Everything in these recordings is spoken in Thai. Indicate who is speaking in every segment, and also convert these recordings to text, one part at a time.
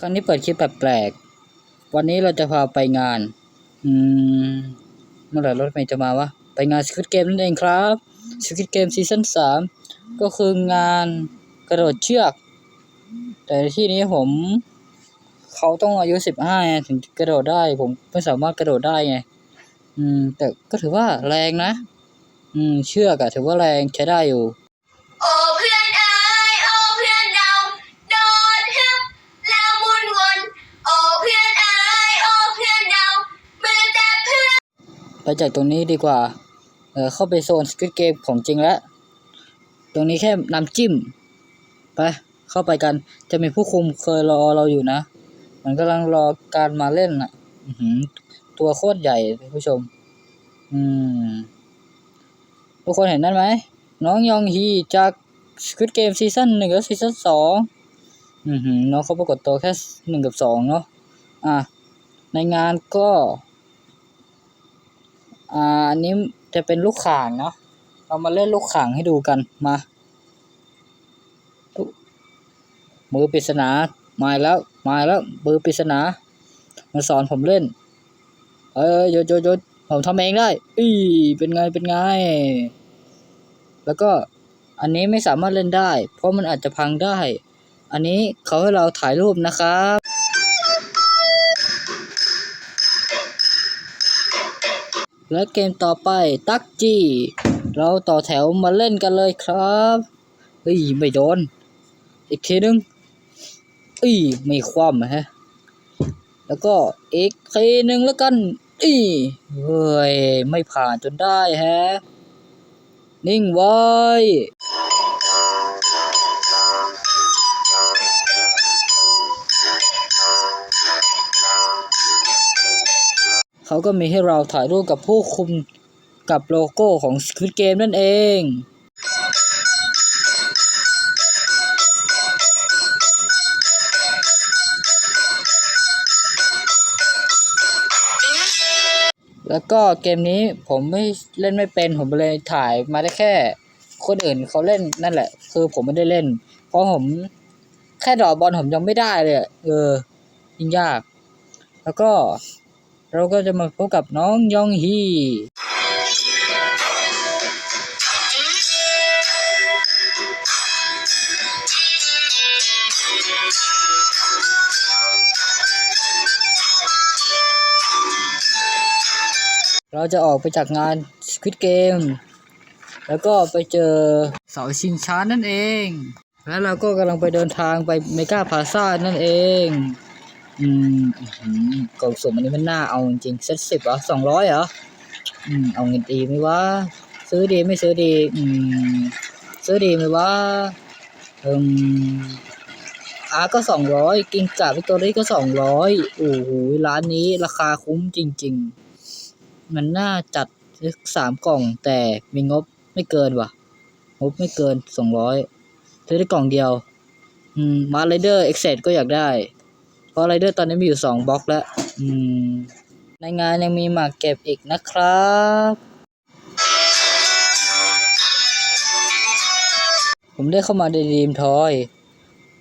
Speaker 1: ครั้งนี้เปิดคลิปแปลกๆ วันนี้เราจะพาไปงาน อืม เมื่อไหร่รถเมย์จะมาวะ ไปงาน Squid Game นั่นเองครับ Squid Game ซีซั่นสามก็คืองานกระโดดเชือก แต่ที่นี้ผม เขาต้องอายุสิบห้าถึงกระโดดได้ ผมไม่สามารถกระโดดได้ไง อืม แต่ก็ถือว่าแรงนะ อืม เชือกอะถือว่าแรงใช้ได้อยู่ ไปจากตรงนี้ดีกว่า เออเข้าไปโซนสกิ t เกมของจริงแล้ว ตรงนี้แค่น้ำจิ้ม ไป เข้าไปกัน จะมีผู้คุมเคยรอเราอยู่นะ มันกำลังรอการมาเล่นอะตัวโคตรใหญ่ผู้ชม อืม ทุกคนเห็นนั่นไหม น้องยองฮีจาก Squid Game ซีซั่นหนึ่งและซีซั่นสองอือหือน้องเขาปรากฏตัวแค่หนึ่งกับสองเนาะ อะ ในงานก็ อ่าอันนี้จะเป็นลูกข่างเนาะเรามาเล่นลูกข่างให้ดูกันมามือปริศนามาแล้วมาแล้วมือปริศนามาสอนผมเล่น เอ้ยโยโยโยผมทำเองได้อีเป็นไงเป็นไง แล้วก็อันนี้ไม่สามารถเล่นได้ เพราะมันอาจจะพังได้ อันนี้เขาให้เราถ่ายรูปนะครับ และเกมต่อไปตักจี้ เราต่อแถวมาเล่นกันเลยครับ เฮ้ย ไม่โดน อีกทีนึงอีไม่คว่ำฮะ แล้วก็อีกทีนึงแล้วกันอีเฮ้ย ไม่ผ่านจนได้แฮะ นิ่งไว้ เขาก็มีให้เราถ่ายรูปกับผู้คุมกับโลโก้ของ Squid Game นั่นเองแล้วก็เกมนี้ผมไม่เล่นไม่เป็นผมเลยถ่ายมาได้แค่ คนอื่นเขาเล่นนั่นแหละ คือผมไม่ได้เล่น เพราะผมแค่ดอกบอลผมยังไม่ได้เลย เออยิ่งยาก แล้วก็ เราก็จะมาพบกับน้องยองฮีเราจะออกไปจากงาน Squid Game แล้วก็ไปเจอเสาชิงช้านั่นเอง แล้วเราก็กำลังไปเดินทางไปเมกาพาซานั่นเอง อืมกล่องสุ่มอันนี้มันน่าเอาจริงๆเซ็ตสิบเหรอสองร้อยเหรอ อืม เอาเงินดีไหมวะ ซื้อดีไม่ซื้อดี อืม ซื้อดีไหมวะ อืมอาก็สองร้อยกินกาวิกตอรี่ก็สองร้อยโอ้โห ร้านนี้ราคาคุ้มจริง ๆ มันน่าจัดสามกล่องแต่มีงบไม่เกินว่ะ งบไม่เกินสองร้อยซื้อได้กล่องเดียว อืมมาไรเดอร์เอ็กเซก็อยากได้ ราะไรเดอร์ตอนนี้มีอยู่สองบล็อกแล้วอืมในงานยังมีหมากเก็บอีกนะครับผมได้เข้ามาในดีมทอย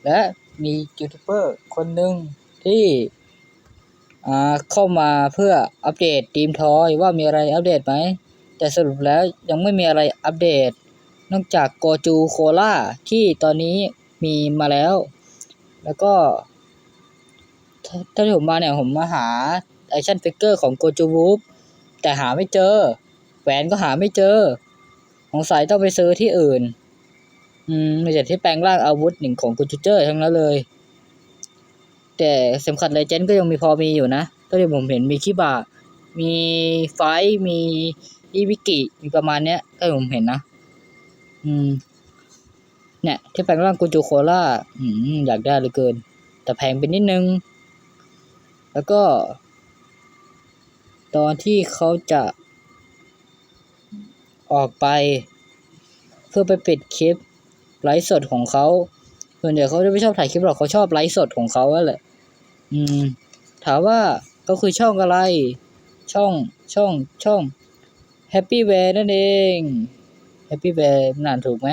Speaker 1: และมียูทูบเบอร์คนหนึ่งที่อ่าเข้ามาเพื่ออัปเดตทีมทอยว่ามีอะไรอัปเดตไหม แต่สรุปแล้วยังไม่มีอะไรอัปเดต นอกจากโกจูโคล่าที่ตอนนี้มีมาแล้ว แล้วก็ ถ้าที่ผมมาเนี่ยผมมาหาแอคชั่นฟิกเกอร์ของโกจูวูฟแต่หาไม่เจอ แหวนก็หาไม่เจอสงสัยต้องไปซื้อที่อื่น อืมมีแต่ที่แปลงร่างอาวุธหนึ่งของกูจูเจอร์ทั้งนั้นเลย แต่เข็มขัดเลเจนด์ก็ยังมีพอมีอยู่นะก็ที่ผมเห็นมีคิบะมีไฟมีอีวิกิมีประมาณเนี้ยก็ผมเห็นนะอืมเนี่ยที่แปลงร่างกูจูโคล่าอืมอยากได้เหลือเกิน แต่แพงไปนิดนึง แล้วก็ ตอนที่เขาจะออกไป เพื่อไปปิดคลิปไลฟ์สดของเขาส่วนใหญ่เขาจะไม่ชอบถ่ายคลิปหรอกเขาชอบไลฟ์สดของเขาแหละ อืม ถามว่าก็คือช่องอะไร ช่องช่องช่อง Happy w a y นั่นเอง Happy w a y มันอ่านถูกไหม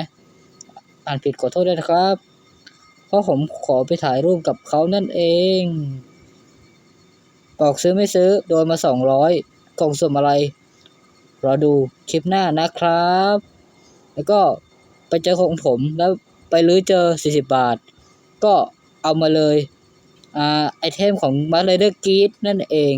Speaker 1: อ่านผิดขอโทษด้วยนะครับผราะผมขอไปถ่ายรูปกับเขานั่นเอง บอกซื้อไม่ซื้อโดนมาสองร้อยกล่องสุ่มอะไร รอดูคลิปหน้านะครับ แล้วก็ไปเจอของผมแล้วไปรื้อเจอ 40 บาท ก็เอามาเลย อ่า ไอเทมของมาร์เลเดอร์กีดนั่นเอง